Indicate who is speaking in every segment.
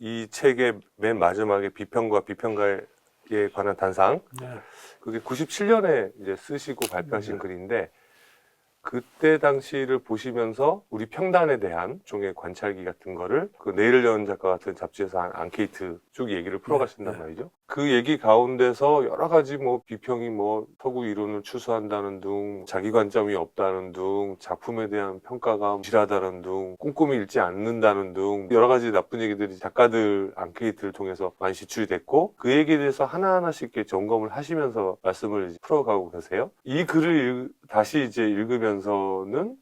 Speaker 1: 이 책의 맨 마지막에 비평과 비평가에 관한 단상
Speaker 2: 네.
Speaker 1: 그게 97년에 이제 쓰시고 발표하신
Speaker 2: 네.
Speaker 1: 글인데 그때 당시를 보시면서 우리 평단에 대한 종의 관찰기 같은 거를 그 내일을 여는 작가 같은 잡지에서 한 앙케이트 쭉 얘기를 풀어가신단
Speaker 2: 네.
Speaker 1: 말이죠. 그 얘기 가운데서 여러 가지 뭐 비평이 뭐 서구 이론을 추수한다는 둥, 자기 관점이 없다는 둥, 작품에 대한 평가가 무실하다는 둥, 꼼꼼히 읽지 않는다는 둥 여러 가지 나쁜 얘기들이 작가들 앙케이트를 통해서 많이 지출이 됐고 그 얘기에 대해서 하나하나씩 이렇게 점검을 하시면서 말씀을 풀어가고 계세요. 이 글을 읽- 다시 이제 읽으면서는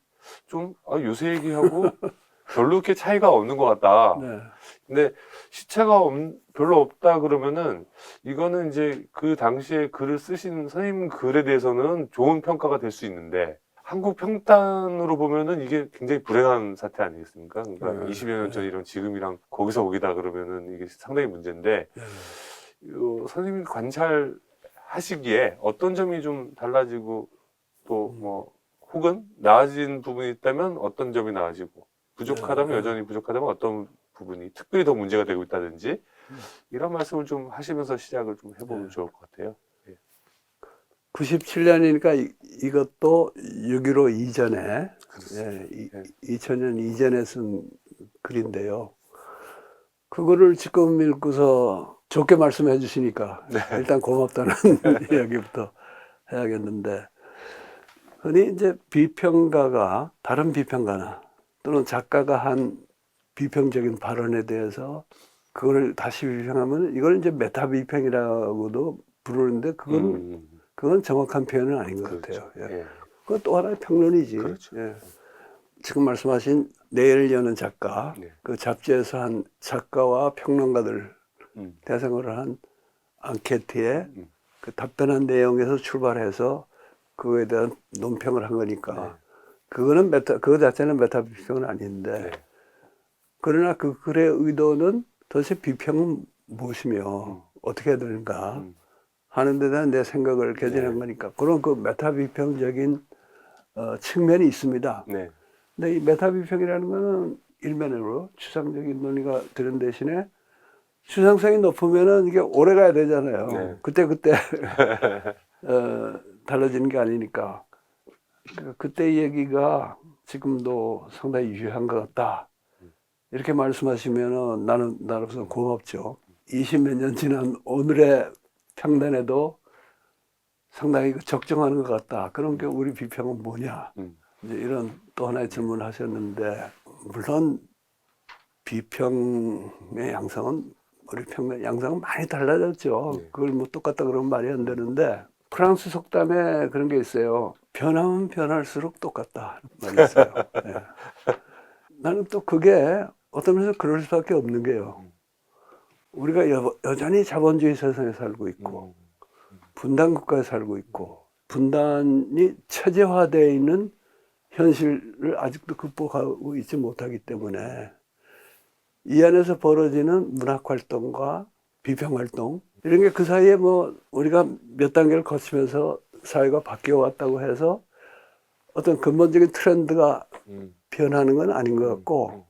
Speaker 1: 좀 아, 요새 얘기하고 별로 그렇게 차이가 없는 것 같다.
Speaker 2: 네.
Speaker 1: 근데 시차가 없- 별로 없다 그러면은 이거는 이제 그 당시에 글을 쓰신 선생님 글에 대해서는 좋은 평가가 될 수 있는데 한국 평단으로 보면은 이게 굉장히 불행한 사태 아니겠습니까? 그러니까
Speaker 2: 네.
Speaker 1: 20여 년 전 이런 지금이랑 거기서 거기다 그러면은 이게 상당히 문제인데
Speaker 2: 네.
Speaker 1: 어, 선생님이 관찰하시기에 어떤 점이 좀 달라지고 또뭐 혹은 나아진 부분이 있다면 어떤 점이 나아지고 부족하다면
Speaker 2: 네.
Speaker 1: 여전히 부족하다면 어떤 부분이 특별히 더 문제가 되고 있다든지
Speaker 2: 음.
Speaker 1: 이런 말씀을 좀 하시면서 시작을 좀 해보면
Speaker 2: 네.
Speaker 1: 좋을 것 같아요.
Speaker 2: 97년이니까 이, 것도 6.15 이전에
Speaker 1: 그렇습니다.
Speaker 2: 예, 이,
Speaker 1: 네.
Speaker 2: 2000년 이전에 쓴 글인데요. 그거를 지금 읽고서 좋게 말씀해 주시니까
Speaker 1: 네.
Speaker 2: 일단 고맙다는 이야기부터 해야겠는데 흔히 이제 비평가가 다른 비평가나 또는 작가가 한 비평적인 발언에 대해서 그걸 다시 비평하면 이걸 이제 메타 비평이라고도 부르는데 그건
Speaker 1: 음,
Speaker 2: 그건 정확한 표현은 아닌 것
Speaker 1: 그렇죠.
Speaker 2: 같아요. 예.
Speaker 1: 예.
Speaker 2: 그건 또 하나의 평론이지.
Speaker 1: 그렇죠.
Speaker 2: 예. 지금 말씀하신 내일 여는 작가,
Speaker 1: 네.
Speaker 2: 그 잡지에서 한 작가와 평론가들
Speaker 1: 음,
Speaker 2: 대상으로 한 앙케트에
Speaker 1: 음.
Speaker 2: 그 답변한 내용에서 출발해서 그거에 대한 논평을 한 거니까
Speaker 1: 네.
Speaker 2: 그거는 메타 그거 자체는 메타 비평은 아닌데
Speaker 1: 네.
Speaker 2: 그러나 그 글의 의도는 도대체 비평은 무엇이며
Speaker 1: 음.
Speaker 2: 어떻게 해야 되는가
Speaker 1: 음,
Speaker 2: 하는 데 대한 내 생각을 개진한
Speaker 1: 네.
Speaker 2: 거니까 그런 그 메타 비평적인 어, 측면이 있습니다.
Speaker 1: 네.
Speaker 2: 근데 이 메타 비평이라는 거는 일면으로 추상적인 논의가 되는 대신에 추상성이 높으면은 이게 오래 가야 되잖아요.
Speaker 1: 네.
Speaker 2: 그때 그때 어, 달라지는 게 아니니까 그- 그때 얘기가 지금도 상당히 유효한 것 같다. 이렇게 말씀하시면은 나는 나로서 고맙죠. 20몇 년 지난 오늘의 평단에도 상당히 그 적정하는 것 같다. 그런 게 우리 비평은 뭐냐?
Speaker 1: 음,
Speaker 2: 이제 이런 또 하나의 질문을 하셨는데 물론 비평의 양상은 우리 평의 양상은 많이 달라졌죠.
Speaker 1: 네.
Speaker 2: 그걸 뭐 똑같다 그러면 말이 안 되는데 프랑스 속담에 그런 게 있어요. 변하면 변할수록 똑같다 말이 있어요. 예. 나는 또 그게 어떤 면에서 그럴 수밖에 없는 게요. 우리가 여, 여전히 자본주의 세상에 살고 있고
Speaker 1: 음,
Speaker 2: 분단 국가에 살고 있고 분단이 체제화되어 있는 현실을 아직도 극복하고 있지 못하기 때문에 이 안에서 벌어지는 문학 활동과 비평 활동 이런 게 그 사이에 뭐 우리가 몇 단계를 거치면서 사회가 바뀌어 왔다고 해서 어떤 근본적인 트렌드가
Speaker 1: 음,
Speaker 2: 변하는 건 아닌 것 같고
Speaker 1: 음.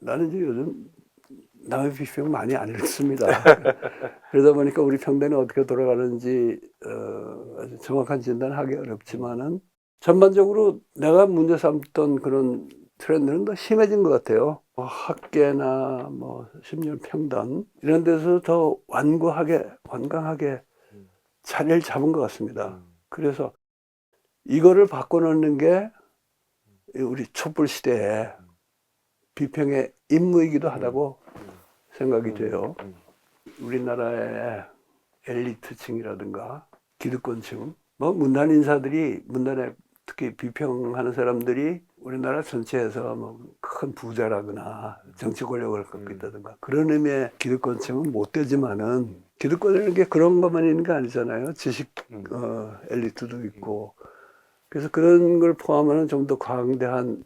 Speaker 2: 나는 이제 요즘 남의 비평 많이 안 읽습니다. 그러다 보니까 우리 평단이 어떻게 돌아가는지 어, 정확한 진단하기 어렵지만은 전반적으로 내가 문제 삼던 그런 트렌드는 더 심해진 것 같아요. 뭐 학계나 뭐 심리학 평단 이런 데서 더 완고하게 완강하게
Speaker 1: 음.
Speaker 2: 자리를 잡은 것 같습니다.
Speaker 1: 음.
Speaker 2: 그래서 이거를 바꿔놓는 게 우리 촛불 시대에 비평의 임무이기도 하다고 생각이 돼요.
Speaker 1: 음,
Speaker 2: 우리나라의 엘리트층이라든가 기득권층, 뭐 문단 인사들이 문단에 특히 비평하는 사람들이 우리나라 전체에서 뭐 큰 부자라거나 정치 권력을 갖고
Speaker 1: 음.
Speaker 2: 있다든가 그런 의미의 기득권층은 못 되지만은 기득권이라는 게 그런 것만 있는 게 아니잖아요. 지식
Speaker 1: 음.
Speaker 2: 어, 엘리트도 있고 그래서 그런 걸 포함하는 좀 더 광대한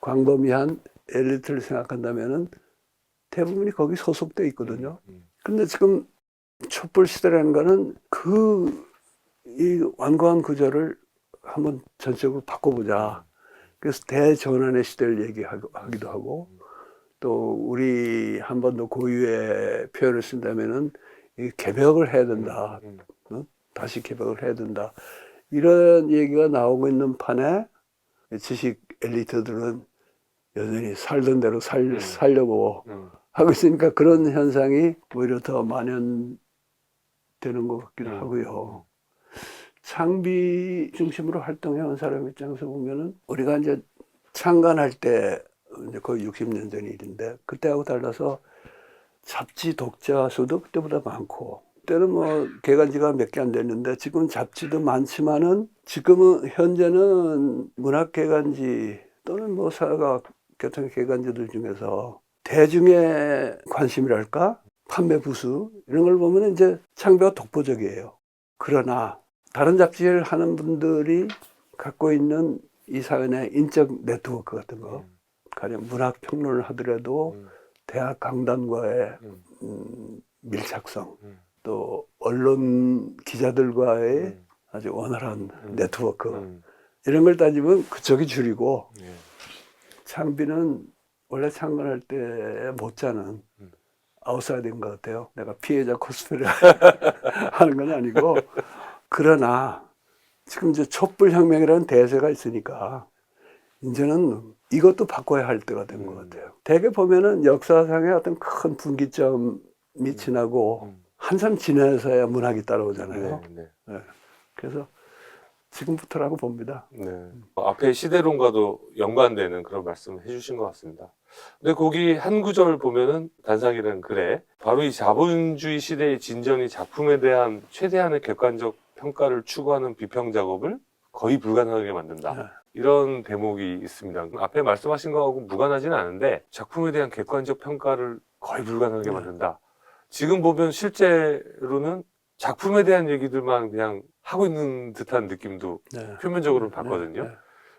Speaker 2: 광범위한 엘리트를 생각한다면은 대부분이 거기 소속돼 있거든요.
Speaker 1: 음,
Speaker 2: 근데 지금 촛불 시대라는 거는 그 이 완고한 구조를 한번 전적으로 바꿔보자. 그래서 대전환의 시대를 얘기하기도 하고 또 우리 한 번 더 고유의 표현을 쓴다면은 이 개벽을 해야 된다.
Speaker 1: 음,
Speaker 2: 다시 개벽을 해야 된다. 이런 얘기가 나오고 있는 판에 지식 엘리트들은 여전히 살던 대로 살,
Speaker 1: 음.
Speaker 2: 살려고
Speaker 1: 음,
Speaker 2: 하고 있으니까 그런 현상이 오히려 더 만연되는 것 같기도
Speaker 1: 음.
Speaker 2: 하고요. 창비 중심으로 활동해온 사람 입장에서 보면은 우리가 이제 창간할 때 이제 거의 60년 전 일인데 그때하고 달라서 잡지 독자 수도 그때보다 많고 그 때는 뭐 개간지가 몇 개 안 됐는데 지금 잡지도 많지만은 지금은 현재는 문학 개간지 또는 뭐 사과 교통 개간지들 중에서 대중의 관심이랄까? 판매 부수 이런 걸 보면 이제 창비가 독보적이에요. 그러나 다른 잡지를 하는 분들이 갖고 있는 이 사회의 인적 네트워크 같은 거,
Speaker 1: 음,
Speaker 2: 가령 문학 평론을 하더라도
Speaker 1: 음,
Speaker 2: 대학 강단과의
Speaker 1: 음,
Speaker 2: 음, 밀착성,
Speaker 1: 음,
Speaker 2: 또 언론 기자들과의
Speaker 1: 음,
Speaker 2: 아주 원활한
Speaker 1: 음.
Speaker 2: 네트워크
Speaker 1: 음,
Speaker 2: 이런 걸 따지면 그쪽이 줄이고
Speaker 1: 예.
Speaker 2: 창비는 원래 창간할 때 못지않은
Speaker 1: 음.
Speaker 2: 아웃사이드인 것 같아요. 내가 피해자 코스프레 하는 건 아니고 그러나 지금 이제 촛불 혁명이라는 대세가 있으니까 이제는 이것도 바꿔야 할 때가 된것
Speaker 1: 음.
Speaker 2: 같아요. 대개 보면은 역사상의 어떤 큰 분기점이 지나고
Speaker 1: 음.
Speaker 2: 한참 지나서야 문학이 따라오잖아요.
Speaker 1: 네, 네.
Speaker 2: 그래서 지금부터라고 봅니다.
Speaker 1: 네. 어, 앞에 시대론과도 연관되는 그런 말씀을 해주신 것 같습니다. 근데 거기 한 구절 보면은 단상이라는 글에 바로 이 자본주의 시대의 진전이 작품에 대한 최대한의 객관적 평가를 추구하는 비평 작업을 거의 불가능하게 만든다.
Speaker 2: 네.
Speaker 1: 이런 대목이 있습니다. 앞에 말씀하신 거하고 무관하지는 않은데 작품에 대한 객관적 평가를 거의 불가능하게
Speaker 2: 네.
Speaker 1: 만든다. 지금 보면 실제로는 작품에 대한 얘기들만 그냥 하고 있는 듯한 느낌도
Speaker 2: 네.
Speaker 1: 표면적으로는 봤거든요.
Speaker 2: 네, 네.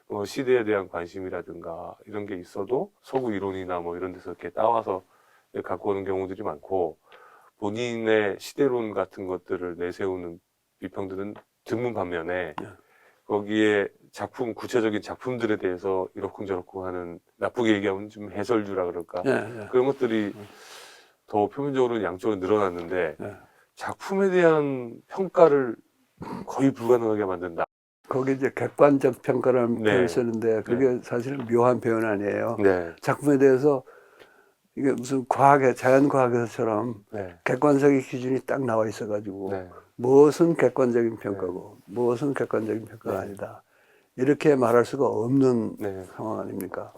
Speaker 1: 뭐 시대에 대한 관심이라든가 이런 게 있어도 서구 이론이나 뭐 이런 데서 이렇게 따와서 갖고 오는 경우들이 많고 본인의 시대론 같은 것들을 내세우는 비평들은 드문 반면에
Speaker 2: 네.
Speaker 1: 거기에 작품 구체적인 작품들에 대해서 이러쿵저러쿵 하는 나쁘게 얘기하면 좀 해설주라 그럴까
Speaker 2: 네, 네.
Speaker 1: 그런 것들이 더 표면적으로 양쪽으로 늘어났는데
Speaker 2: 네.
Speaker 1: 작품에 대한 평가를 거의 불가능하게 만든다.
Speaker 2: 거기 이제 객관적 평가라는
Speaker 1: 네.
Speaker 2: 표현을 쓰는데 그게 사실은 묘한 표현 아니에요.
Speaker 1: 네,
Speaker 2: 작품에 대해서 이게 무슨 과학의 자연과학에서처럼
Speaker 1: 네,
Speaker 2: 객관적인 기준이 딱 나와 있어가지고
Speaker 1: 네.
Speaker 2: 무엇은 객관적인 평가고 무엇은 객관적인 평가가
Speaker 1: 네.
Speaker 2: 아니다. 이렇게 말할 수가 없는
Speaker 1: 네.
Speaker 2: 상황 아닙니까?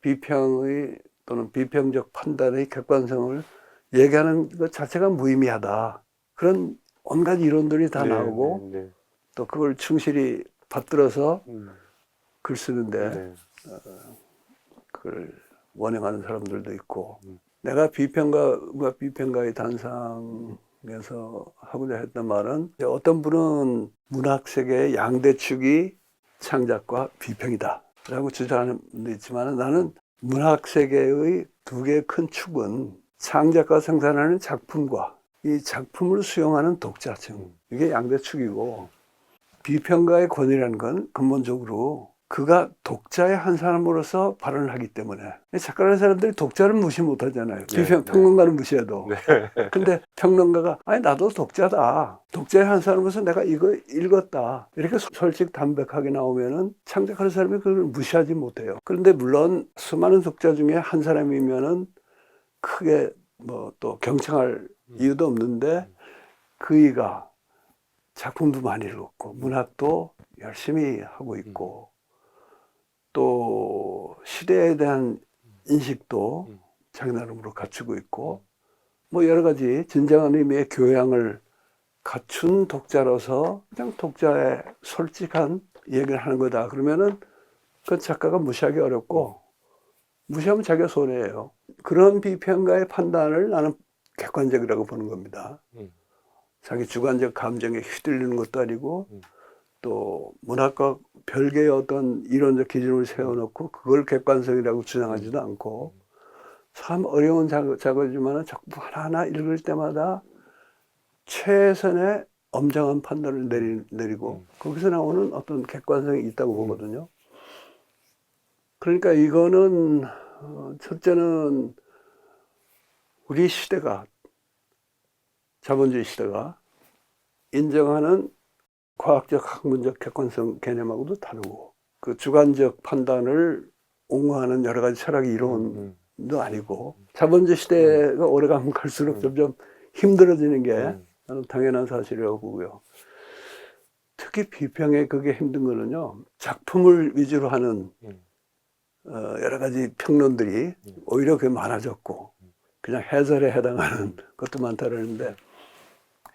Speaker 2: 비평의 또는 비평적 판단의 객관성을 얘기하는 것 자체가 무의미하다. 그런 온갖 이론들이 다
Speaker 1: 네,
Speaker 2: 나오고
Speaker 1: 네, 네.
Speaker 2: 또 그걸 충실히 받들어서
Speaker 1: 음,
Speaker 2: 글 쓰는데
Speaker 1: 네.
Speaker 2: 그걸 원행하는 사람들도 있고
Speaker 1: 음.
Speaker 2: 내가 비평가와 비평가의 단상에서 하고자 했던 말은 어떤 분은 문학 세계의 양대 축이 창작과 비평이다 라고 주장하는 분도 있지만 나는 문학 세계의 두 개의 큰 축은 창작과 생산하는 작품과 이 작품을 수용하는 독자층 이게 양대축이고 비평가의 권위라는 건 근본적으로 그가 독자의 한 사람으로서 발언을 하기 때문에 작가라는 사람들이 독자를 무시 못 하잖아요.
Speaker 1: 네,
Speaker 2: 비평,
Speaker 1: 네.
Speaker 2: 평론가는 무시해도.
Speaker 1: 네.
Speaker 2: 근데 평론가가 아니 나도 독자다. 독자의 한 사람으로서 내가 이거 읽었다. 이렇게 솔직 담백하게 나오면은 창작하는 사람이 그걸 무시하지 못해요. 그런데 물론 수많은 독자 중에 한 사람이면은 크게 뭐 또 경청할 이유도 없는데 그이가 작품도 많이 읽었고 문학도 열심히 하고 있고 또 시대에 대한 인식도
Speaker 1: 음.
Speaker 2: 자기 나름으로 갖추고 있고 뭐 여러 가지 진정한 의미의 교양을 갖춘 독자로서 그냥 독자의 솔직한 얘기를 하는 거다. 그러면은 그 작가가 무시하기 어렵고 무시하면 자기가 손해예요. 그런 비평가의 판단을 나는 객관적이라고 보는 겁니다.
Speaker 1: 음.
Speaker 2: 자기 주관적 감정에 휘둘리는 것도 아니고
Speaker 1: 음.
Speaker 2: 또 문학과 별개의 어떤 이론적 기준을 세워놓고 그걸 객관성이라고 주장하지도 않고 참 어려운 작업, 작업이지만 작품 하나하나 읽을 때마다 최선의 엄정한 판단을 내리, 내리고
Speaker 1: 음.
Speaker 2: 거기서 나오는 어떤 객관성이 있다고 보거든요. 그러니까 이거는 어, 첫째는 우리 시대가 자본주의 시대가 인정하는 과학적 학문적 객관성 개념하고도 다르고 그 주관적 판단을 옹호하는 여러 가지 철학의 이론도
Speaker 1: 음,
Speaker 2: 아니고 자본주의 시대가 오래가면 갈수록
Speaker 1: 음.
Speaker 2: 점점 힘들어지는 게
Speaker 1: 음,
Speaker 2: 나는 당연한 사실이라고 보고요. 특히 비평에 그게 힘든 거는요. 작품을 위주로 하는
Speaker 1: 음.
Speaker 2: 어, 여러 가지 평론들이
Speaker 1: 음.
Speaker 2: 오히려 그게 많아졌고 그냥 해설에 해당하는
Speaker 1: 음.
Speaker 2: 것도 많다는데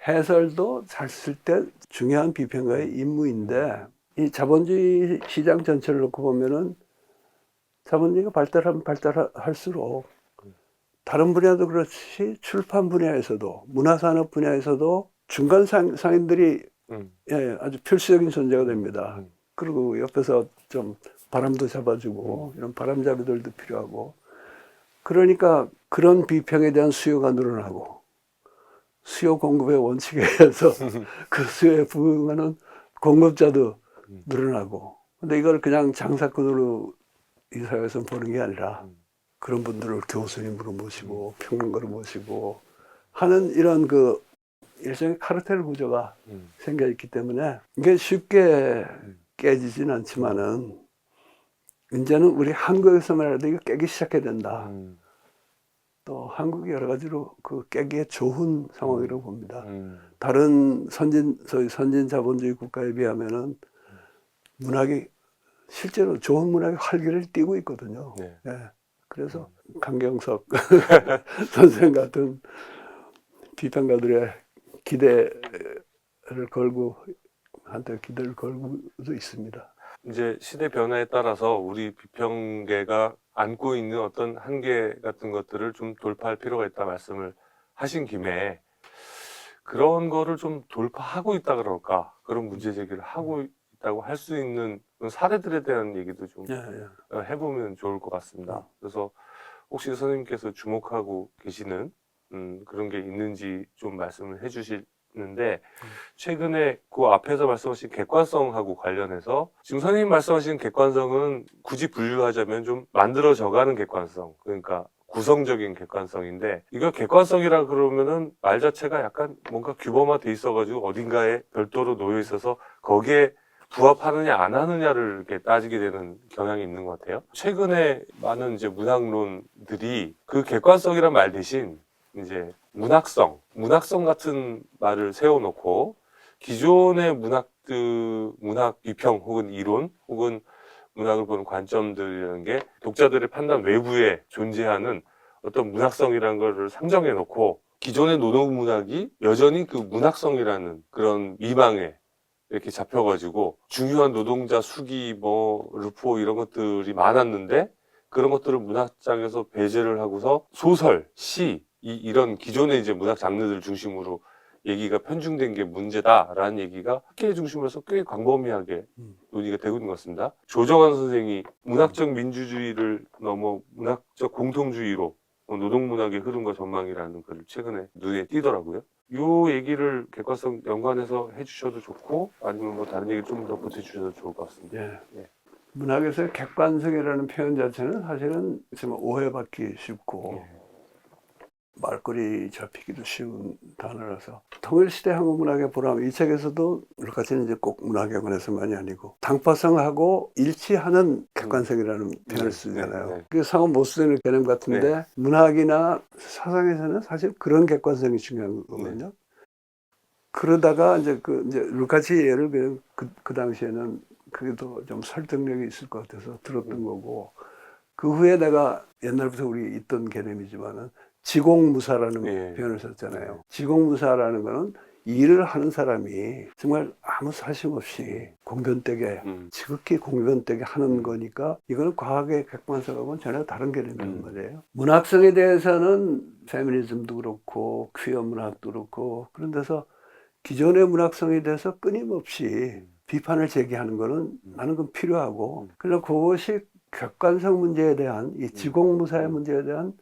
Speaker 2: 해설도 잘 쓸 때 중요한 비평가의 임무인데 이 자본주의 시장 전체를 놓고 보면은 자본주의가 발달하면 발달할수록 다른 분야도 그렇지 출판 분야에서도 문화산업 분야에서도 중간 상, 상인들이
Speaker 1: 음,
Speaker 2: 예, 아주 필수적인 존재가 됩니다.
Speaker 1: 음.
Speaker 2: 그리고 옆에서 좀 바람도 잡아주고 이런 바람잡이들도 필요하고 그러니까 그런 비평에 대한 수요가 늘어나고 수요 공급의 원칙에 의해서 그 수요에 부응하는 공급자도
Speaker 1: 음.
Speaker 2: 늘어나고 근데 이걸 그냥 장사꾼으로 이 사회에서 보는 게 아니라
Speaker 1: 음.
Speaker 2: 그런 분들을 교수님으로 모시고 평론가로 모시고 하는 이런 그 일종의 카르텔 구조가
Speaker 1: 음,
Speaker 2: 생겨 있기 때문에 이게 쉽게
Speaker 1: 음.
Speaker 2: 깨지진 않지만은 이제는 우리 한국에서만 해도 이거 깨기 시작해야 된다.
Speaker 1: 음,
Speaker 2: 또 한국이 여러 가지로 그 깨기에 좋은 상황이라고 봅니다.
Speaker 1: 음,
Speaker 2: 다른 선진 소위 선진 자본주의 국가에 비하면은 문학이 실제로 좋은 문학이 활기를 띠고 있거든요.
Speaker 1: 네.
Speaker 2: 예. 그래서 강경석 선생 같은 비평가들의 기대를 걸고 한테 기대를 걸고도 있습니다.
Speaker 1: 이제 시대 변화에 따라서 우리 비평계가 안고 있는 어떤 한계 같은 것들을 좀 돌파할 필요가 있다 말씀을 하신 김에 그런 거를 좀 돌파하고 있다 그럴까 그런 문제 제기를 하고 있다고 할 수 있는 사례들에 대한 얘기도 좀
Speaker 2: 예, 예.
Speaker 1: 어, 해보면 좋을 것 같습니다. 그래서 혹시 선생님께서 주목하고 계시는 음, 그런 게 있는지 좀 말씀을 해주 시는데 최근에 그 앞에서 말씀하신 객관성하고 관련해서 지금 선생님 말씀하신 객관성은 굳이 분류하자면 좀 만들어져가는 객관성 그러니까 구성적인 객관성인데 이거 객관성이라 그러면은 말 자체가 약간 뭔가 규범화돼 있어가지고 어딘가에 별도로 놓여 있어서 거기에 부합하느냐 안 하느냐를 이렇게 따지게 되는 경향이 있는 것 같아요. 최근에 많은 이제 문학론들이 그 객관성이란 말 대신 이제 문학성, 문학성 같은 말을 세워놓고 기존의 문학 그 문학 비평 혹은 이론 혹은 문학을 보는 관점들이라는 게 독자들의 판단 외부에 존재하는 어떤 문학성이라는 거를 상정해 놓고 기존의 노동 문학이 여전히 그 문학성이라는 그런 미망에 이렇게 잡혀가지고 중요한 노동자 수기 뭐 르포 이런 것들이 많았는데 그런 것들을 문학장에서 배제를 하고서 소설, 시 이, 이런 기존의 이제 문학 장르들 중심으로 얘기가 편중된 게 문제다라는 얘기가 학계 중심으로 해서 꽤 광범위하게
Speaker 2: 음.
Speaker 1: 논의가 되고 있는 것 같습니다. 조정환 선생이 문학적 민주주의를 넘어 문학적 공통주의로 노동문학의 흐름과 전망이라는 글을 최근에 눈에 띄더라고요. 요 얘기를 객관성 연관해서 해주셔도 좋고 아니면 뭐 다른 얘기 좀 더 보태주셔도 좋을 것 같습니다.
Speaker 2: 예.
Speaker 1: 예.
Speaker 2: 문학에서 객관성이라는 표현 자체는 사실은 오해받기 쉽고
Speaker 1: 예.
Speaker 2: 말꼬리 잡히기도 쉬운 단어라서 통일시대 한국문학의 보람 이 책에서도 루카치는 이제 꼭 문학에 관해서만이 아니고 당파성하고 일치하는 객관성이라는 표현을
Speaker 1: 네,
Speaker 2: 쓰잖아요.
Speaker 1: 네, 네.
Speaker 2: 그게 상호 못 쓰는 개념 같은데 문학이나 사상에서는 사실 그런 객관성이 중요한 거거든요. 그러다가 이제 그 이제 루카치 예를 그냥 그, 그 당시에는 그래도 좀 설득력이 있을 것 같아서 들었던 거고 그 후에 내가 옛날부터 우리 있던 개념이지만은 지공무사라는
Speaker 1: 예.
Speaker 2: 표현을 썼잖아요. 지공무사라는 거는 일을 하는 사람이 정말 아무 사심 없이 공변되게
Speaker 1: 음,
Speaker 2: 지극히 공변되게 하는 거니까 이거는 과학의 객관성하고는 전혀 다른 개념이란
Speaker 1: 음.
Speaker 2: 말이에요. 문학성에 대해서는 페미니즘도 그렇고 퀴어 문학도 그렇고 그런 데서 기존의 문학성에 대해서 끊임없이 비판을 제기하는 거는 나는 그건 필요하고
Speaker 1: 음.
Speaker 2: 그래서 그것이 객관성 문제에 대한 이 지공무사의
Speaker 1: 음.
Speaker 2: 문제에 대한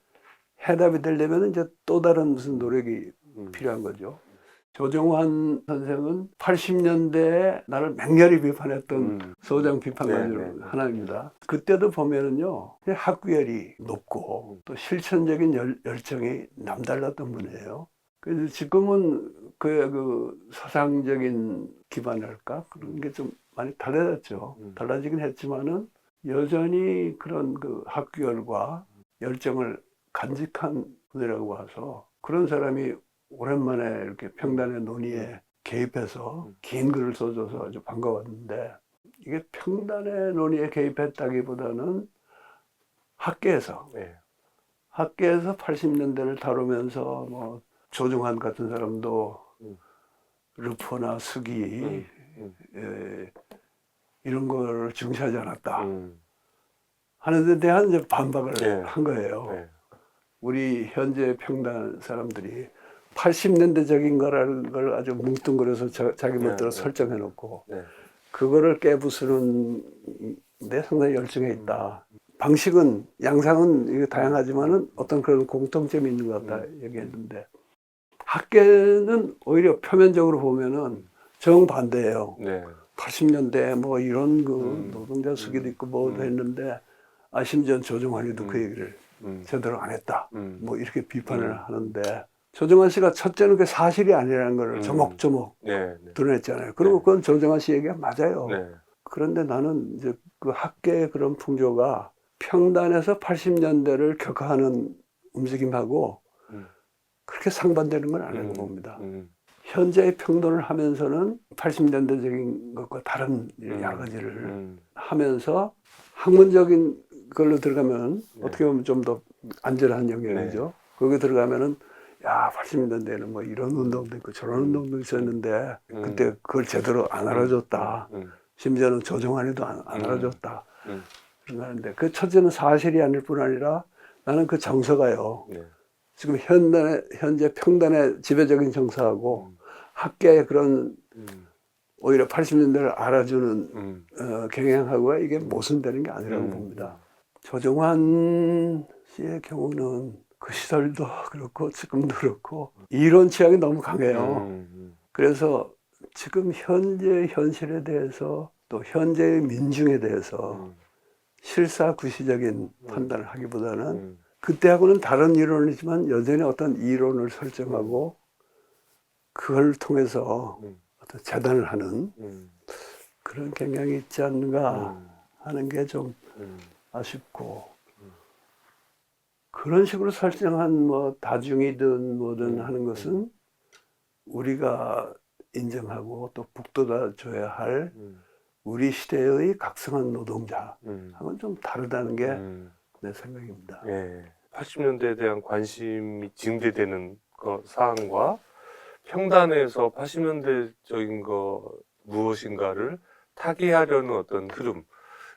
Speaker 2: 해답이 되려면 이제 또 다른 무슨 노력이
Speaker 1: 음.
Speaker 2: 필요한 거죠. 조정환 선생은 80년대에 나를 맹렬히 비판했던
Speaker 1: 음.
Speaker 2: 소장 비판가
Speaker 1: 네,
Speaker 2: 중
Speaker 1: 네, 네.
Speaker 2: 하나입니다. 그때도 보면은요, 학구열이 높고 또 실천적인 열, 열정이 남달랐던 분이에요. 그래서 지금은 그의 그 사상적인 기반이랄까 그런 게 좀 많이 달라졌죠.
Speaker 1: 음.
Speaker 2: 달라지긴 했지만은 여전히 그런 그 학구열과 열정을 간직한 분이라고 봐서 그런 사람이 오랜만에 이렇게 평단의 논의에 개입해서
Speaker 1: 음.
Speaker 2: 긴 글을 써줘서 아주 반가웠는데 이게 평단의 논의에 개입했다기보다는 학계에서
Speaker 1: 네.
Speaker 2: 학계에서 80년대를 다루면서 뭐 조중환 같은 사람도
Speaker 1: 음.
Speaker 2: 르포나 수기
Speaker 1: 음, 음.
Speaker 2: 예, 이런 걸 중시하지 않았다
Speaker 1: 음.
Speaker 2: 하는 데 대한 이제 반박을
Speaker 1: 네.
Speaker 2: 한 거예요.
Speaker 1: 네.
Speaker 2: 우리 현재 평단 사람들이 80년대적인 거라는 걸 아주 뭉뚱그려서 자, 자기 멋대로
Speaker 1: 네, 네.
Speaker 2: 설정해 놓고
Speaker 1: 네.
Speaker 2: 그거를 깨부수는 데 상당히 열정이 있다. 방식은 양상은 다양하지만은 어떤 그런 공통점이 있는 것 같다 얘기했는데 학계는 오히려 표면적으로 보면은 정반대예요.
Speaker 1: 네.
Speaker 2: 80년대 뭐 이런 그
Speaker 1: 음.
Speaker 2: 노동자 수기도 있고 뭐도
Speaker 1: 음.
Speaker 2: 했는데 아 심지어 조정환이도 그
Speaker 1: 음.
Speaker 2: 얘기를
Speaker 1: 음.
Speaker 2: 제대로 안 했다.
Speaker 1: 음.
Speaker 2: 뭐 이렇게 비판을
Speaker 1: 음.
Speaker 2: 하는데 조정환 씨가 첫째는 그 사실이 아니라는 걸
Speaker 1: 음.
Speaker 2: 조목조목
Speaker 1: 네. 네.
Speaker 2: 드러냈잖아요. 그리고
Speaker 1: 네.
Speaker 2: 그건 조정환 씨 얘기가 맞아요.
Speaker 1: 네.
Speaker 2: 그런데 나는 이제 그 학계의 그런 풍조가 평단에서 80년대를 격하하는 움직임하고
Speaker 1: 음.
Speaker 2: 그렇게 상반되는 건 아니라고
Speaker 1: 음.
Speaker 2: 봅니다.
Speaker 1: 음.
Speaker 2: 현재의 평론을 하면서는 80년대적인 것과 다른
Speaker 1: 음.
Speaker 2: 여러 가지를
Speaker 1: 음.
Speaker 2: 하면서 학문적인 걸로 들어가면
Speaker 1: 네.
Speaker 2: 어떻게 보면 좀 더 안전한 영역이죠. 거기 들어가면은 야 80년대에는 뭐 이런 운동도 있고 저런
Speaker 1: 음.
Speaker 2: 운동도 있었는데
Speaker 1: 음.
Speaker 2: 그때 그걸 제대로 안 알아줬다.
Speaker 1: 음.
Speaker 2: 심지어는 조정환이도 안, 안
Speaker 1: 음.
Speaker 2: 알아줬다.
Speaker 1: 음.
Speaker 2: 그러는데 그 첫째는 사실이 아닐 뿐 아니라 나는 그 정서가요.
Speaker 1: 네.
Speaker 2: 지금 현대, 현재 평단의 지배적인 정서하고
Speaker 1: 음.
Speaker 2: 학계의 그런
Speaker 1: 음.
Speaker 2: 오히려 80년대를 알아주는
Speaker 1: 음.
Speaker 2: 어, 경향하고 이게 모순되는 게 아니라고
Speaker 1: 음.
Speaker 2: 봅니다. 조정환 씨의 경우는 그 시절도 그렇고 지금도 그렇고 이론 취향이 너무 강해요.
Speaker 1: 음.
Speaker 2: 그래서 지금 현재 현실에 대해서 또 현재의 민중에 대해서
Speaker 1: 음.
Speaker 2: 실사 구시적인 판단을 하기보다는
Speaker 1: 음.
Speaker 2: 그때하고는 다른 이론이지만 여전히 어떤 이론을 설정하고 그걸 통해서
Speaker 1: 음.
Speaker 2: 어떤 재단을 하는
Speaker 1: 음.
Speaker 2: 그런 경향이 있지 않는가
Speaker 1: 음.
Speaker 2: 하는 게좀
Speaker 1: 음.
Speaker 2: 아쉽고
Speaker 1: 음.
Speaker 2: 그런 식으로 설정한 뭐 다중이든 뭐든
Speaker 1: 음.
Speaker 2: 하는 것은 우리가 인정하고 또 북돋아 줘야 할
Speaker 1: 음.
Speaker 2: 우리 시대의 각성한 노동자하고는
Speaker 1: 음.
Speaker 2: 좀 다르다는 게내
Speaker 1: 음.
Speaker 2: 생각입니다.
Speaker 1: 예. 80년대에 대한 관심이 증대되는 거 사안과 평단에서 80년대적인 거 무엇인가를 타개하려는 어떤 흐름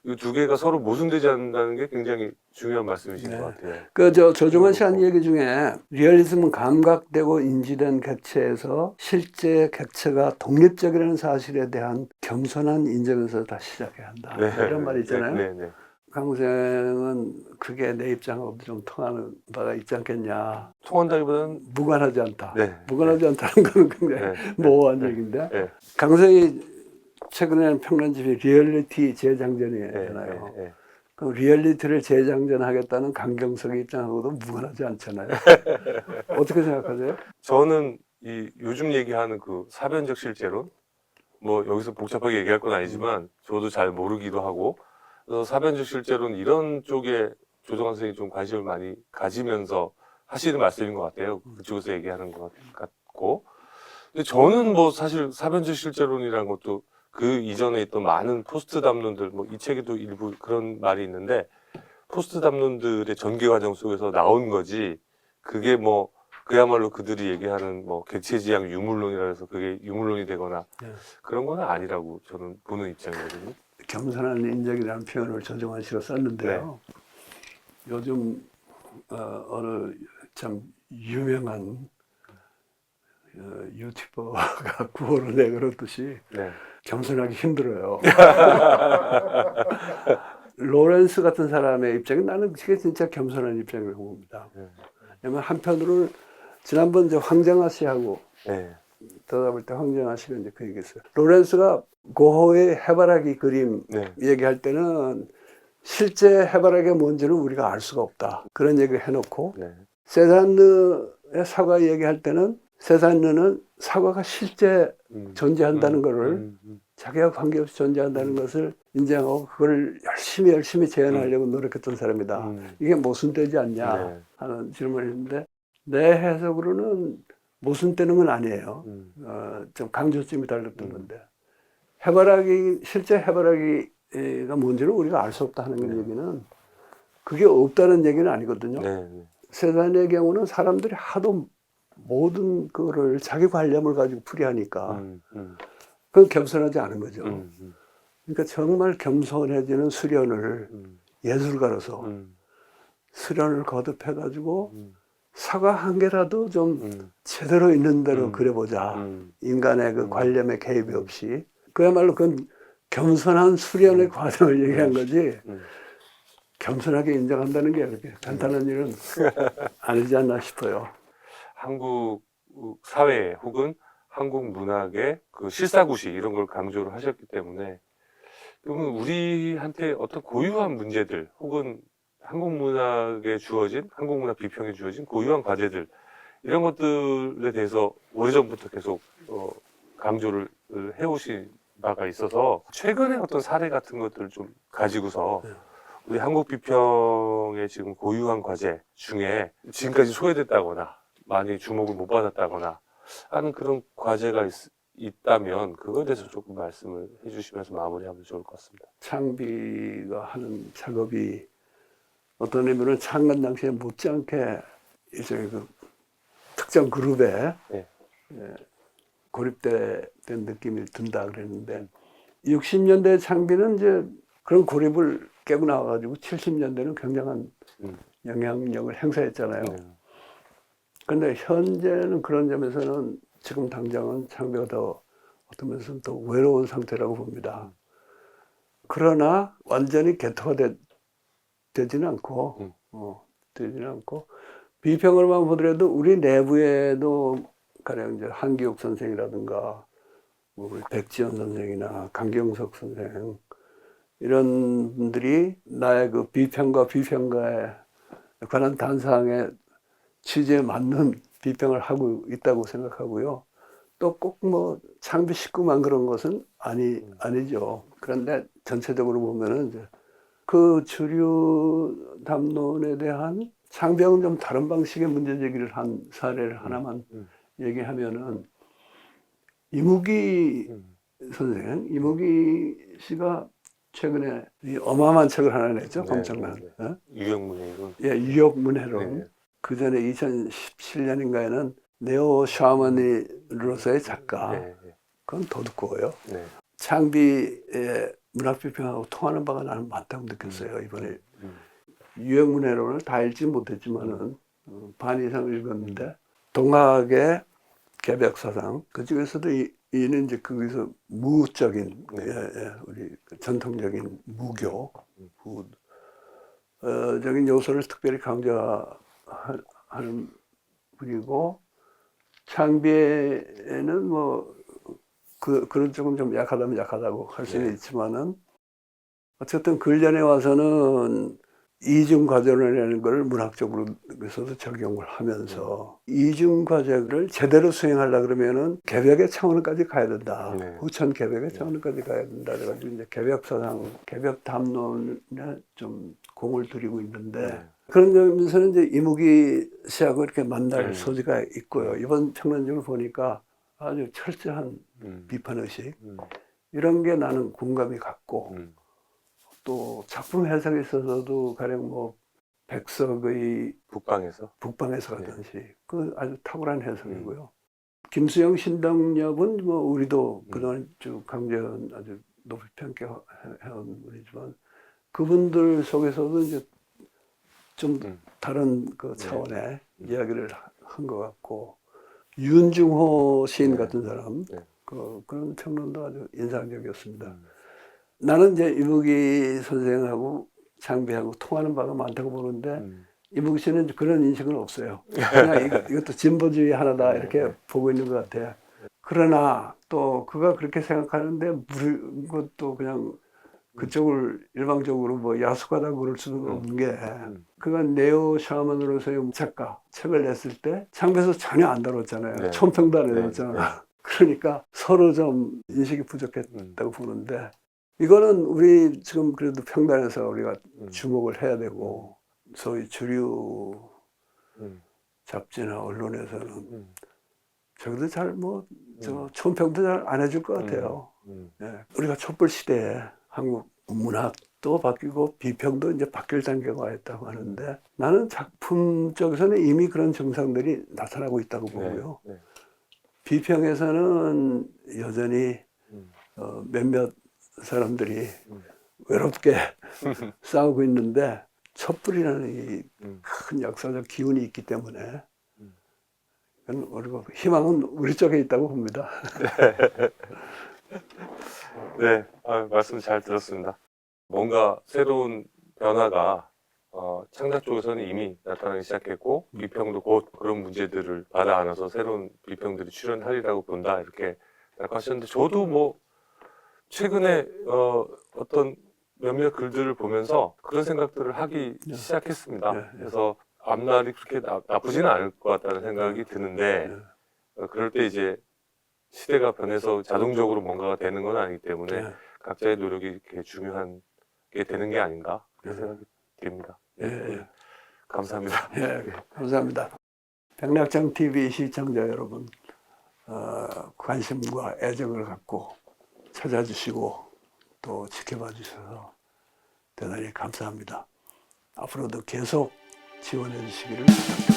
Speaker 1: 이 두 개가 서로 모순되지 않는다는 게 굉장히 중요한 말씀이신
Speaker 2: 네.
Speaker 1: 것 같아요.
Speaker 2: 그 저 조종환 씨한 얘기 중에 리얼리즘은 감각되고 인지된 객체에서 실제 객체가 독립적이라는 사실에 대한 겸손한 인정에서 다 시작해야 한다. 이런 말이 있잖아요.
Speaker 1: 네, 네, 네.
Speaker 2: 강생은 그게 내 입장하고 좀 통하는 바가 있지 않겠냐.
Speaker 1: 통한다기보다는
Speaker 2: 무관하지 않다.
Speaker 1: 네.
Speaker 2: 무관하지 않다는 건 굉장히
Speaker 1: 네.
Speaker 2: 모호한
Speaker 1: 네.
Speaker 2: 얘기인데
Speaker 1: 네.
Speaker 2: 강생이 최근에 평론집이 리얼리티
Speaker 1: 네,
Speaker 2: 재장전이잖아요.
Speaker 1: 네, 네.
Speaker 2: 그럼 리얼리티를 재장전하겠다는 강경석의 입장하고도 무관하지 않잖아요. 어떻게 생각하세요?
Speaker 1: 저는 이 요즘 얘기하는 그 사변적 실제론 뭐 여기서 복잡하게 얘기할 건 아니지만 저도 잘 모르기도 하고 그래서 사변적 실제론 이런 쪽에 조정환 선생님이 좀 관심을 많이 가지면서 하시는 말씀인 것 같아요. 그쪽에서 얘기하는 것 같고 근데 저는 뭐 사실 사변적 실제론이라는 것도 그 이전에 있던 많은 포스트 담론들 뭐 이 책에도 일부 그런 말이 있는데 포스트 담론들의 전개 과정 속에서 나온 거지 그게 뭐 그야말로 그들이 얘기하는 뭐 객체지향 유물론이라 해서 그게 유물론이 되거나
Speaker 2: 네.
Speaker 1: 그런 건 아니라고 저는 보는 입장이거든요.
Speaker 2: 겸손한 인정이라는 표현을 조정환 씨가 썼는데요. 요즘 어, 어느 참 유명한 어, 유튜버가 구호를 내걸었듯이
Speaker 1: 네.
Speaker 2: 겸손하기 힘들어요. 로렌스 같은 사람의 입장이 나는 그게 진짜 겸손한 입장이라고 봅니다.
Speaker 1: 네.
Speaker 2: 왜냐면 한편으로는 지난번 저 황정아 씨하고
Speaker 1: 네.
Speaker 2: 대답할 때 황정아 씨가 이제 그 얘기했어요. 로렌스가 고흐의 해바라기 그림
Speaker 1: 네.
Speaker 2: 얘기할 때는 실제 해바라기가 뭔지는 우리가 알 수가 없다. 그런 얘기를 해놓고
Speaker 1: 네.
Speaker 2: 세잔느의 사과 얘기할 때는 세잔느는 사과가 실제
Speaker 1: 음.
Speaker 2: 존재한다는
Speaker 1: 음,
Speaker 2: 거를
Speaker 1: 음, 음.
Speaker 2: 자기와 관계없이 존재한다는 것을 인정하고 그걸 열심히 열심히 재현하려고 노력했던 사람이다.
Speaker 1: 음.
Speaker 2: 이게 모순되지 않냐
Speaker 1: 네.
Speaker 2: 하는 질문을 했는데 내 해석으로는 모순되는 건 아니에요.
Speaker 1: 음.
Speaker 2: 어, 좀 강조점이 달랐던
Speaker 1: 음.
Speaker 2: 건데 해바라기 실제 해바라기가 뭔지는 우리가 알 수 없다 하는
Speaker 1: 네.
Speaker 2: 얘기는 그게 없다는 얘기는 아니거든요.
Speaker 1: 네. 네.
Speaker 2: 세상의 경우는 사람들이 하도 모든 거를 자기 관념을 가지고 풀이하니까
Speaker 1: 음, 음,
Speaker 2: 그건 겸손하지 않은 거죠.
Speaker 1: 음, 음,
Speaker 2: 그러니까 정말 겸손해지는 수련을
Speaker 1: 음,
Speaker 2: 예술가로서
Speaker 1: 음,
Speaker 2: 수련을 거듭해가지고
Speaker 1: 음,
Speaker 2: 사과 한 개라도 좀
Speaker 1: 음,
Speaker 2: 제대로 있는 대로
Speaker 1: 음.
Speaker 2: 그려보자.
Speaker 1: 음.
Speaker 2: 인간의 그
Speaker 1: 음.
Speaker 2: 관념의 개입이 없이. 그야말로 그건 겸손한 수련의 과정을 얘기한 거지.
Speaker 1: 음.
Speaker 2: 겸손하게 인정한다는 게 그렇게 간단한 일은 아니지 않나 싶어요.
Speaker 1: 한국 사회 혹은 한국 문학의 그 실사구시 이런 걸 강조를 하셨기 때문에 그러면 우리한테 어떤 고유한 문제들 혹은 한국 문학에 주어진 한국 문학 비평에 주어진 고유한 과제들 이런 것들에 대해서 오래전부터 계속 어, 강조를 해오신 바가 있어서 최근에 어떤 사례 같은 것들을 좀 가지고서
Speaker 2: 네.
Speaker 1: 우리 한국 비평의 지금 고유한 과제 중에 지금까지 소외됐다거나 많이 주목을 못 받았다거나 하는 그런 과제가 있, 다면 그거에 대해서 조금 말씀을 해주시면서 마무리하면 좋을 것 같습니다.
Speaker 2: 창비가 하는 작업이 어떤 의미로는 창간 당시에 못지않게 일종의 그 특정 그룹에
Speaker 1: 네.
Speaker 2: 예, 고립된 느낌이 든다 그랬는데 60년대 창비는 이제 그런 고립을 깨고 나와가지고 70년대는 굉장한
Speaker 1: 음.
Speaker 2: 영향력을 행사했잖아요.
Speaker 1: 네.
Speaker 2: 그런데 현재는 그런 점에서는 지금 당장은 창비가 더 어떤 면에서는 더 외로운 상태라고 봅니다. 그러나 완전히 개토가 되, 되지는 않고,
Speaker 1: 음.
Speaker 2: 어, 되지는 않고, 비평을만 보더라도 우리 내부에도 가령 이제 한기옥 선생이라든가, 뭐 우리 백지연 선생이나 강경석 선생, 이런 분들이 나의 그 비평과 비평가에 관한 단상의 취지에 맞는 비평을 하고 있다고 생각하고요. 또 꼭 뭐 창비 식구만 그런 것은 아니 아니죠. 그런데 전체적으로 보면은 이제 그 주류 담론에 대한 창비하고는 좀 다른 방식의 문제 제기를 한 사례를 하나만
Speaker 1: 음.
Speaker 2: 얘기하면은 이무기
Speaker 1: 음.
Speaker 2: 선생, 이무기 씨가 최근에 이 어마어마한 책을 하나 냈죠.
Speaker 1: 네,
Speaker 2: 엄청난.
Speaker 1: 네,
Speaker 2: 어?
Speaker 1: 유형문의 이론.
Speaker 2: 예, 유역문해론.
Speaker 1: 네.
Speaker 2: 그 전에 2017년인가에는 네오 샤머니로서의 작가.
Speaker 1: 네. 네.
Speaker 2: 그건 도둑고요.
Speaker 1: 네.
Speaker 2: 창비의 문학 비평하고 통하는 바가 나는 많다고 느꼈어요. 이번에
Speaker 1: 음.
Speaker 2: 유역문해론을 다 읽지 못했지만은 어, 반 이상 읽었는데 동학의 개벽 사상 그 중에서도 이, 이는 이제 거기서 무적인
Speaker 1: 네.
Speaker 2: 예, 예, 우리 그 전통적인 무교
Speaker 1: 음.
Speaker 2: 무 어, 적인 요소를 특별히 강조하 는 분이고 창비에는 뭐 그, 그런 쪽은 좀 약하다면 약하다고 할 수는
Speaker 1: 네.
Speaker 2: 있지만은 어쨌든 근련에 와서는 이중 과제라는 걸 문학적으로서도 적용을 하면서 이중 과제를 제대로 수행하려 그러면은 개벽의 차원까지 가야 된다.
Speaker 1: 네.
Speaker 2: 후천 개벽의 차원까지 가야 된다. 그래가지고 이제 개벽 사상, 개벽 담론에 좀 공을 들이고 있는데
Speaker 1: 네.
Speaker 2: 그런 점에서는 이제 이무기 씨하고 이렇게 만날
Speaker 1: 음.
Speaker 2: 소지가 있고요. 이번 평론집을 보니까 아주 철저한
Speaker 1: 음.
Speaker 2: 비판 의식
Speaker 1: 음.
Speaker 2: 이런 게 나는 공감이 갔고
Speaker 1: 음.
Speaker 2: 또 작품 해석에 있어서도 가령 뭐 백석의
Speaker 1: 북방에서.
Speaker 2: 북방에서
Speaker 1: 네.
Speaker 2: 가든지 그 아주 탁월한 해석이고요.
Speaker 1: 음.
Speaker 2: 김수영 신덕엽은 뭐 우리도
Speaker 1: 음.
Speaker 2: 그동안 쭉 강재현 아주 높이 평가해온 분이지만 그분들 속에서도 이제 좀
Speaker 1: 음.
Speaker 2: 다른 그
Speaker 1: 네.
Speaker 2: 차원의
Speaker 1: 음.
Speaker 2: 이야기를 한 것 같고 윤중호 시인
Speaker 1: 네.
Speaker 2: 같은 사람
Speaker 1: 네.
Speaker 2: 그, 그런 평론도 아주 인상적이었습니다.
Speaker 1: 음.
Speaker 2: 나는 이제 이무기 선생하고 장비하고 통하는 바가 많다고 보는데
Speaker 1: 음.
Speaker 2: 이무기 씨는 그런 인식은 없어요. 그냥 이거, 이것도 진보주의 하나다
Speaker 1: 네,
Speaker 2: 이렇게
Speaker 1: 네.
Speaker 2: 보고 있는 것 같아요. 그러나 또 그가 그렇게 생각하는데 무리 것도 그냥 그쪽을 일방적으로 뭐 야속하다 그럴 수도
Speaker 1: 음.
Speaker 2: 없는 게
Speaker 1: 음.
Speaker 2: 그가 네오 샤먼으로서의 작가 책을 냈을 때 창에서 전혀 안 다뤘잖아요.
Speaker 1: 네.
Speaker 2: 총평도 안
Speaker 1: 네.
Speaker 2: 해줬잖아. 그러니까 서로 좀 인식이 부족했다고
Speaker 1: 음.
Speaker 2: 보는데 이거는 우리 지금 그래도 평단에서 우리가
Speaker 1: 음.
Speaker 2: 주목을 해야 되고 소위 주류
Speaker 1: 음.
Speaker 2: 잡지나 언론에서는
Speaker 1: 음.
Speaker 2: 저기도 잘 뭐저
Speaker 1: 음.
Speaker 2: 총평도 잘 안 해줄 것 같아요.
Speaker 1: 음.
Speaker 2: 예. 우리가 촛불 시대에 한국 문학도 바뀌고 비평도 이제 바뀔 단계가 와 있다고 하는데 나는 작품 쪽에서는 이미 그런 증상들이 나타나고 있다고 보고요.
Speaker 1: 네. 네.
Speaker 2: 비평에서는 여전히
Speaker 1: 음.
Speaker 2: 어, 몇몇 사람들이
Speaker 1: 음.
Speaker 2: 외롭게 싸우고 있는데 촛불이라는 이
Speaker 1: 음.
Speaker 2: 큰 역사적 기운이 있기 때문에
Speaker 1: 음.
Speaker 2: 그건 우리가 희망은 우리 쪽에 있다고 봅니다.
Speaker 1: 네, 아, 말씀 잘 들었습니다. 뭔가 새로운 변화가 어, 창작 쪽에서는 이미 나타나기 시작했고 비평도 곧 그런 문제들을 받아 안아서 새로운 비평들이 출현하리라고 본다 이렇게 생각하셨는데 저도 뭐 최근에 어, 어떤 몇몇 글들을 보면서 그런 생각들을 하기
Speaker 2: 네.
Speaker 1: 시작했습니다.
Speaker 2: 네, 네.
Speaker 1: 그래서 앞날이 그렇게 나, 나쁘지는 않을 것 같다는 생각이 드는데
Speaker 2: 네.
Speaker 1: 어, 그럴 때 이제 시대가 변해서 자동적으로 뭔가가 되는 건 아니기 때문에
Speaker 2: 네.
Speaker 1: 각자의 노력이 이렇게 중요한 게 되는 게 아닌가
Speaker 2: 네.
Speaker 1: 생각이 듭니다.
Speaker 2: 예, 예.
Speaker 1: 감사합니다.
Speaker 2: 예, 감사합니다. 백낙장 TV 시청자 여러분, 어, 관심과 애정을 갖고 찾아주시고 또 지켜봐 주셔서 대단히 감사합니다. 앞으로도 계속 지원해 주시기를 부탁드립니다.